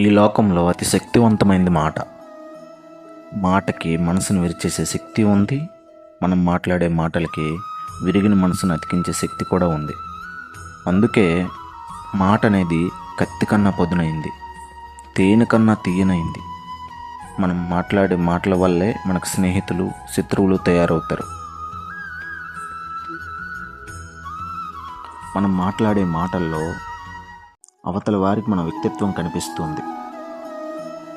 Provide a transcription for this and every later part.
ఈ లోకంలో అతి శక్తివంతమైనది మాట. మాటకి మనసును విరిచేసే శక్తి ఉంది. మనం మాట్లాడే మాటలకి విరిగిన మనసును అతికించే శక్తి కూడా ఉంది. అందుకే మాట అనేది కత్తి కన్నా పదునైంది. తేనె కన్నా తీయనైంది. మనం మాట్లాడే మాటల వల్లే మనకు స్నేహితులు శత్రువులు తయారవుతారు. మనం మాట్లాడే మాటల్లో అవతల వారికి మన వ్యక్తిత్వం కనిపిస్తుంది.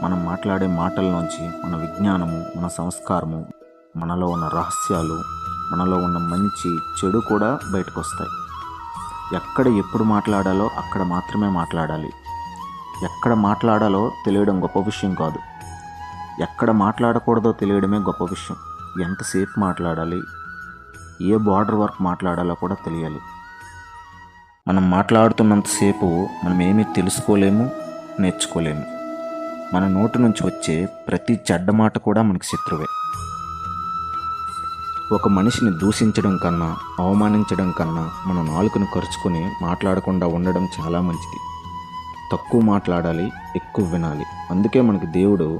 మనం మాట్లాడే మాటల నుంచి మన విజ్ఞానము మన సంస్కారము మనలో ఉన్న రహస్యాలు మనలో ఉన్న మంచి చెడు కూడా బయటకు వస్తాయి ఎక్కడ ఎప్పుడు మాట్లాడాలో అక్కడ మాత్రమే మాట్లాడాలి. ఎక్కడ మాట్లాడాలో తెలియడం గొప్ప విషయం కాదు. ఎక్కడ మాట్లాడకూడదో తెలియడమే గొప్ప విషయం. ఎంతసేపు మాట్లాడాలి? ఏ బార్డర్ వర్క్ మాట్లాడాలో కూడా తెలియాలి. మనం మాట్లాడుతున్నంతసేపు మనం ఏమీ తెలుసుకోలేము నేర్చుకోలేము. మన నోటి నుంచి వచ్చే ప్రతి చెడ్డ మాట కూడా మనకి శత్రువే. ఒక మనిషిని దూషించడం కన్నా అవమానించడం కన్నా మన నాలుకను ఖర్చుకొని మాట్లాడకుండా ఉండడం చాలా మంచిది. తక్కువ మాట్లాడాలి ఎక్కువ వినాలి. అందుకే మనకి దేవుడు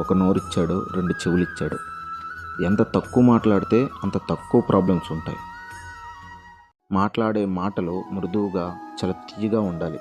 ఒక నోరిచ్చాడు రెండు చెవులు ఇచ్చాడు ఎంత తక్కువ మాట్లాడితే అంత తక్కువ ప్రాబ్లమ్స్ ఉంటాయి. మాట్లాడే మాటలు మృదువుగా చాలా తీయగా ఉండాలి.